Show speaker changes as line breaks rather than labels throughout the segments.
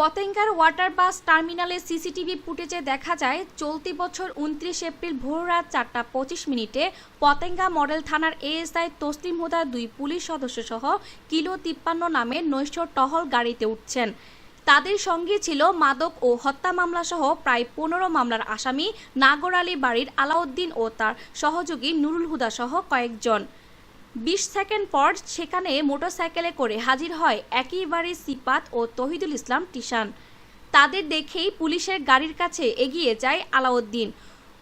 পতেঙ্গার water bus টার্মিনালে CCTV ফুটেজে দেখা যায়, চলতি বছর উনত্রিশ এপ্রিল ভোর রাত চারটা পঁচিশ মিনিটে পতেঙ্গা মডেল থানার এএসআই তসলিম হুদা দুই পুলিশ সদস্য সহ কিলো তিপ্পান্ন নামে নৈশ টহল গাড়িতে উঠছেন। তাদের সঙ্গে ছিল মাদক ও হত্যা মামলা সহ প্রায় পনেরো মামলার আসামি, নাগর আলী বাড়ির আলাউদ্দিন ও তার সহযোগী নুরুল হুদা সহ কয়েকজন। বিশ সেকেন্ড পর সেখানে মোটরসাইকেলে করে হাজির হয় একই বাড়ির সিপাত ও তহিদুল ইসলাম টিশান। তাদের দেখেই পুলিশের গাড়ির কাছে এগিয়ে যায় আলাউদ্দিন।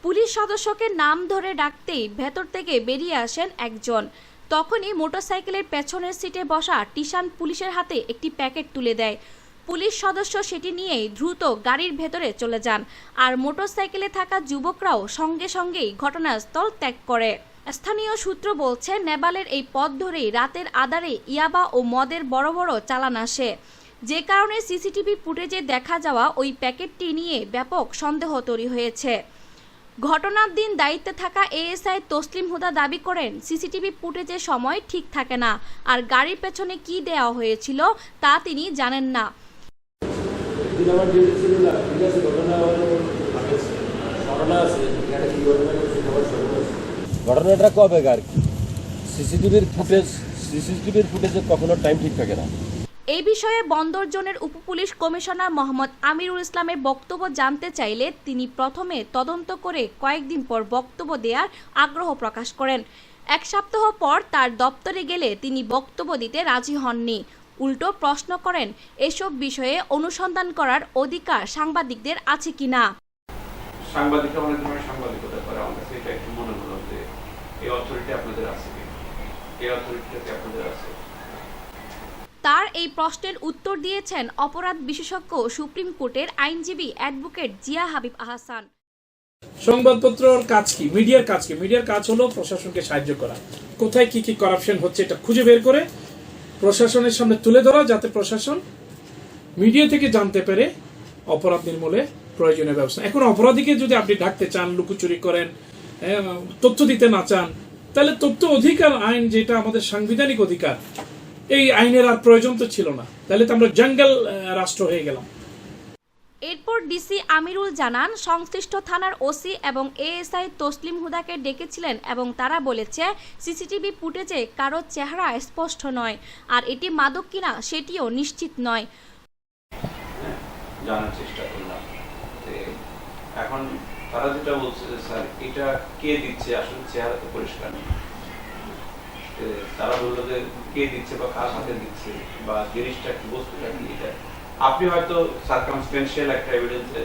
পুলিশ সদস্যকে নাম ধরে ডাকতেই ভেতর থেকে বেরিয়ে আসেন একজন। তখনই মোটরসাইকেলের পেছনের সিটে বসা টিশান পুলিশের হাতে একটি প্যাকেট তুলে দেয়। পুলিশ সদস্য সেটি নিয়েই দ্রুত গাড়ির ভেতরে চলে যান আর মোটরসাইকেলে থাকা যুবকরাও সঙ্গে সঙ্গেই ঘটনাস্থল ত্যাগ করে। স্থানীয় সূত্র বলছে নেপালের এই পথ ধরেই রাতের আধারে ইয়াবা ও মদের বড় বড় চালান আসে। যে কারণে সিসিটিভি ফুটেজে দেখা যাওয়া ওই প্যাকেটটি নিয়ে ব্যাপক সন্দেহ তৈরি হয়েছে। ঘটনার দিন দায়িত্বে থাকা এএসআই তসলিম হুদা দাবি করেন, সিসিটিভি ফুটেজের সময় ঠিক থাকে না আর গাড়ির পেছনে কি দেওয়া হয়েছিল তা তিনি জানেন না।
ঘটনা আছে এটা কি ঘটনা ঘটেছে সবার স্মরণ আছে
ঘটনাটা কবে আর কি? সিসিটিভির ফুটেজ, সিসিটিভির ফুটেজে কখনো টাইম ঠিক থাকে না।
এই বিষয়ে বন্দর জোনের উপপুলিশ কমিশনার মোহাম্মদ আমিরুল ইসলামের বক্তব্য জানতে চাইলে তিনি প্রথমে তদন্ত করে কয়েকদিন পর বক্তব্য দেওয়ার আগ্রহ প্রকাশ করেন। এক সপ্তাহ পর তার দপ্তরে গেলে তিনি বক্তব্য দিতে রাজি হননি। উল্টো প্রশ্ন করেন, এসব বিষয়ে অনুসন্ধান করার অধিকার সাংবাদিকদের আছে কিনা?
সাংবাদিকরা অনেক ধরনের সাংবাদিকতা করে। আমার কাছে এটা একটু মনে হলো যে এই অথরিটি আপনাদের আছে কি? এই অথরিটিটা আপনাদের আছে?
তার এই প্রশ্নের উত্তর দিয়েছেন অপরাধ বিশেষজ্ঞ সুপ্রিম কোর্টের আইনজীবী অ্যাডভোকেট জিয়া হাবিব আহসান।
সংবাদপত্রর কাজ কি? মিডিয়ার কাজ কি? মিডিয়ার কাজ হলো প্রশাসনকে সাহায্য করা। কোথায় কি কি করাপশন হচ্ছে এটা খুঁজে বের করে প্রশাসনের সামনে তুলে ধরা যাতে প্রশাসন মিডিয়া থেকে জানতে পেরে অপরাধ নির্মূলে প্রয়োজনীয় ব্যবস্থা। এখন অপরাধীকে যদি আপনি ঢাকতে চান লুকোচুরি করেন তথ্য দিতে না চান তাহলে তথ্য অধিকার আইন যেটা আমাদের সাংবিধানিক অধিকার এই আইনের আর প্রয়োজন তো ছিল না। তাহলে তো আমরা জঙ্গল রাষ্ট্র হয়ে গেলাম।
এরপর ডিসি আমিরুল জানান সংশ্লিষ্ট থানার ওসি এবং এএসআই তসলিম হুদাকে ডেকেছিলেন এবং তারা বলেছে সিসিটিভি ফুটেজে কারও চেহারা স্পষ্ট নয় আর এটি মাদক কিনা সেটিও নিশ্চিত নয়।
হ্যাঁ, জানার চেষ্টা এখন তারা যেটা বলছে স্যার এটা কে দিচ্ছে? আসলে চেহারা তো পরিষ্কার নেই। তারা বলল যে কে দিচ্ছে বা কার হাতে দিচ্ছে? বা জিনিসটা কি বস্তুটা কি এটা? আপনি হয়তো সার্কামস্টেন্সিয়াল একটা এভিডেন্সে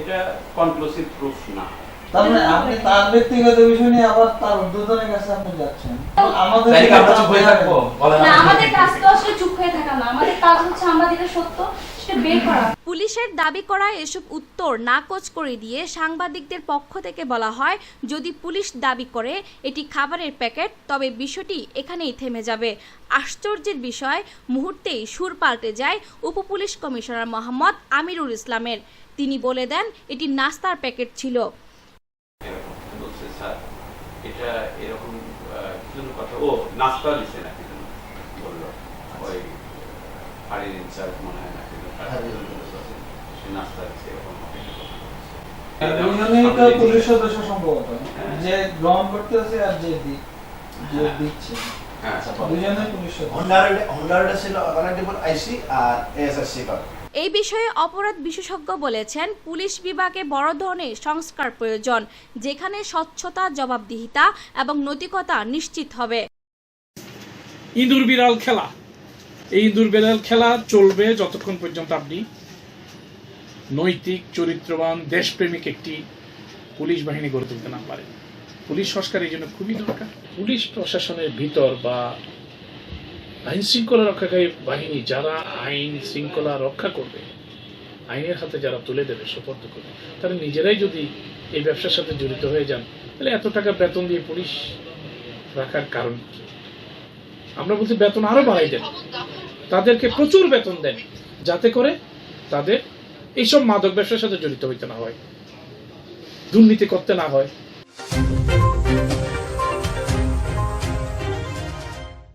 এটা কনক্লুসিভ প্রুফ না।
মানে আপনি তার ব্যক্তিগত বিষয় নিয়ে আবার তার উদ্বোধনের কাছে আপনি যাচ্ছেন। আমাদের
তাই কি আমরা চুপ হয়ে থাকব? বলেন
না
আমাদের
কাজ তো আসলে চুপ হয়ে থাকা না। আমাদের কাজ হচ্ছে আমরা যেটা সত্য
পুলিশের দাবি করা এসব উত্তর নাকচ করে দিয়ে সাংবাদিকদের পক্ষ থেকে বলা হয় যদি পুলিশ দাবি করে এটি খাবারের প্যাকেট তবে বিষয়টি এখানেই থেমে যাবে। আশ্চর্যের বিষয় মুহূর্তেই সুর পাল্টে যায় উপপুলিশ কমিশনার মোহাম্মদ আমিরুল ইসলামের। তিনি বলে দেন এটি নাস্তার প্যাকেট ছিল।
এরকম বলছে স্যার এটা এরকম কথা ও নাস্তা না বলল ওই হাড়ির ইনচার্জ মনে হয় সে নাস্তা দিচ্ছে এরকম
পুলিশ সদস্য সম্ভবত। যে গ্রহণ করতেছে আর যে যে। দিচ্ছে
এই বিষয়ে অপরাধ বিশেষজ্ঞ বলেছেন পুলিশ বিভাগে বড় ধরনের সংস্কার প্রয়োজন যেখানে স্বচ্ছতা জবাবদিহিতা এবং নৈতিকতা নিশ্চিত হবে।
ইঁদুর বিড়াল খেলা। এই ইঁদুর খেলা চলবে যতক্ষণ পর্যন্ত আপনি নৈতিক, চরিত্রবান, দেশপ্রেমিক একটি পুলিশ বাহিনী গড়ে তুলতে না পারেন। পুলিশ সংস্কার এই জন্য খুবই দরকার। পুলিশ প্রশাসনের ভিতর বা আইন শৃঙ্খলা রক্ষাকারী বাহিনী যারা আইন শৃঙ্খলা রক্ষা করবে, আইনের হাতে যারা তুলে দেবে, সুপর্দ করবে, তারা নিজেরাই যদি এই ব্যবসার সাথে জড়িত হয়ে যান, তাহলে এত টাকা বেতন দিয়ে পুলিশ রাখার কারণ কি? আমরা বলছি বেতন আরও বাড়াই দেন। তাদেরকে প্রচুর বেতন দেন, যাতে করে তাদের এইসব মাদক ব্যবসার সাথে জড়িত হইতে না হয়, দুর্নীতি করতে না হয়।